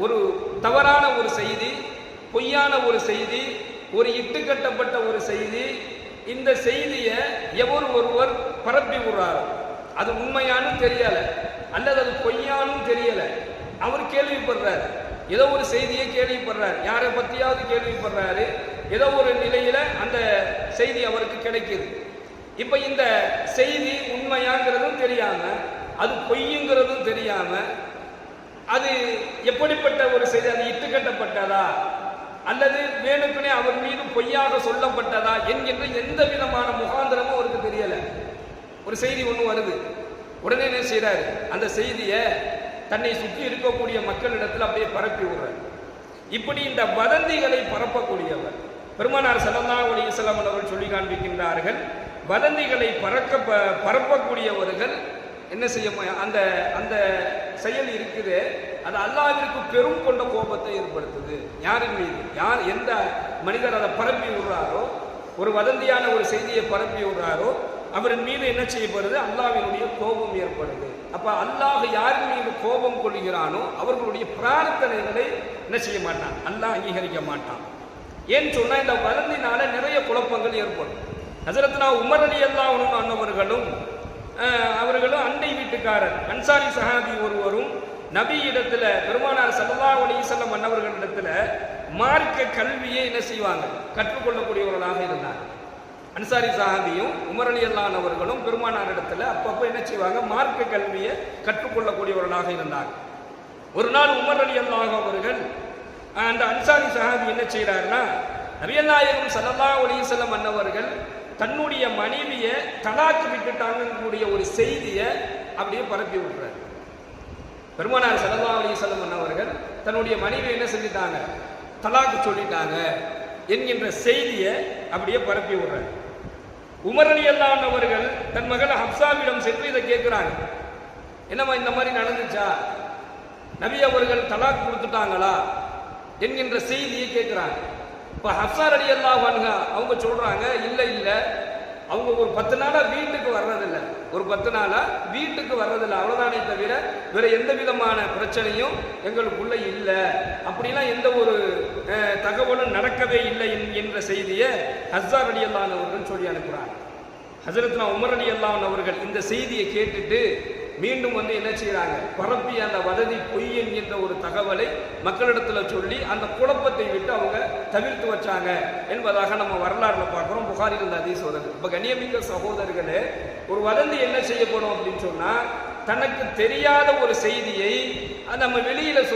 ஒரு தவறான ஒரு செய்தி பொய்யான ஒரு செய்தி ஒரு இட்டுக்கட்டப்பட்ட ஒரு செய்தி இந்த செய்தியை எவர் ஒருவர் பரப்பி விடுறாரோ? அது உண்மையானு தெரியல அல்லது அது பொய்யானும் தெரியல. அவர் கேள்விப்படுறார். ஏதோ ஒரு செய்தியை கேள்விப்படுறார். யாரை பத்தியாவது கேள்விப்படுறாரு. ஏதோ ஒரு நிலையில அந்த செய்தி அவருக்கு கிடைக்குது. இப்ப இந்த செய்தி உண்மையாங்கிறதும் தெரியாம அது பொய்யுங்கிறதும் தெரியாம அது எப்படிப்பட்ட ஒரு செய்தி? அது இட்டுக்கட்டப்பட்டதா? அல்லது வேணுக்குனே அவர் மீது பொய்யாக சொல்லப்பட்டதா என்கின்ற எந்த விதமான முகாந்திரமும் அவருக்கு தெரியல. ஒரு செய்தி ஒன்று வருது. உடனே என்ன செய்றாரு? அந்த செய்தியை தன்னை சுற்றி இருக்கக்கூடிய மக்களிடத்தில் அப்படியே பரப்பி விடுறார். இப்படி இந்த வதந்திகளை பரப்பக்கூடியவர் பெருமானார் ஸல்லல்லாஹு அலைஹி அவர்கள் சொல்லி காண்பிக்கின்றார்கள் வதந்திகளை பறக்க ப- பரப்பக்கூடியவர்கள் என்ன செய்ய அந்த அந்த செயல் இருக்குது. அது அல்லாவிற்கு பெரும் கொண்ட கோபத்தை ஏற்படுத்துது. யாரின் மீது? யார் எந்த மனிதர் அதை பரப்பி விடுறாரோ ஒரு வதந்தியான ஒரு செய்தியை பரப்பி விடுறாரோ அவரின் மீது என்ன செய்யப்படுது? அல்லாவினுடைய கோபம் ஏற்படுது. அப்ப அல்லாஹ் யாரின் மீது கோபம் கொள்கிறானோ அவர்களுடைய பிரார்த்தனைகளை என்ன செய்ய மாட்டான்? அல்லாஹ் அங்கீகரிக்க மாட்டான். ஏன்னு சொன்னா இந்த வதந்தினால நிறைய குழப்பங்கள் ஏற்படும். ஹசரத்னா உமர் அலி அல்லாஹ் அன்னவர்களும் அவர்களும் அண்டை வீட்டுக்காரர். அன்சாரி சஹாபி ஒருவரும் நபி இடத்துல பெருமானார் சல்லா அலைஹி மன்னவர்கள் இடத்துல மார்க்க கல்வியை என்ன செய்வாங்க? கற்றுக்கொள்ளக்கூடியவர்களாக இருந்தார் அன்சாரி சாஹாபியும் உமர் அலி அவர்களும் பெருமானார் இடத்துல அப்பப்போ என்ன செய்வாங்க? மார்க்க கல்வியை கற்றுக்கொள்ளக்கூடியவர்களாக இருந்தாங்க. ஒரு நாள் உமர் அலி அல்லாஹ் அவர்கள் அந்த அன்சாரி சஹாபி என்ன செய்கிறாருன்னா நபியல்லாயகம் சல்லா அலைஹி மன்னவர்கள் தன்னுடைய மனைவியை தலாக்கு விட்டுட்டாங்கக்கூடிய ஒரு செய்தியை அப்படியே பரப்பி விடுறார். பெருமானார் ஸல்லல்லாஹு அலைஹி அவர்கள் தன்னுடைய மனைவி என்ன செஞ்சிட்டாங்க? தலாக்கு சொல்லிட்டாங்க என்கின்ற செய்தியை அப்படியே பரப்பி விடுறார். உமரணி அலி அவர்கள் தன் மகள் ஹப்சாவிடம் சென்று இதை கேட்குறாங்க. என்னம்மா இந்த மாதிரி நடந்துச்சா? நபி அவர்கள் தலாக் கொடுத்துட்டாங்களா? என்கின்ற செய்தியை கேட்குறாங்க. இப்போ ஹப்சார் அலி அல்லாஹ் அவங்க சொல்றாங்க இல்லை இல்லை. அவங்க ஒரு பத்து நாளா வீட்டுக்கு வர்றதில்ல. ஒரு பத்து நாளா வீட்டுக்கு வர்றதில்ல. அவ்வளவுதானே தவிர வேற எந்த விதமான பிரச்சனையும் எங்களுக்குள்ள இல்லை. அப்படிலாம் எந்த ஒரு தகவலும் நடக்கவே இல்லை என்ற செய்தியை ஹஸ்ஸார் அலி அல்லாஹ் அவர்கள் சொல்லி அனுப்புறாங்க. ஹசரத்னா உமர் அலி அல்லாஹ் அவர்கள் இந்த செய்தியை கேட்டுட்டு மீண்டும் வந்து என்ன செய்கிறாங்க பரப்பி அந்த வததி பொய் என்கின்ற ஒரு தகவலை மக்களிடத்தில் சொல்லி அந்த குழப்பத்தை விட்டு அவங்க தவிர்த்து வச்சாங்க என்பதாக நம்ம வரலாறுல பார்க்குறோம். புகாரில் இந்த அதீஸ் வருது இப்போ கண்ணியமிக்க சகோதரர்களே ஒரு வதந்தி என்ன செய்யப்படும் அப்படின்னு சொன்னால் தனக்கு தெரியாத ஒரு செய்தியை நம்ம வெளியில்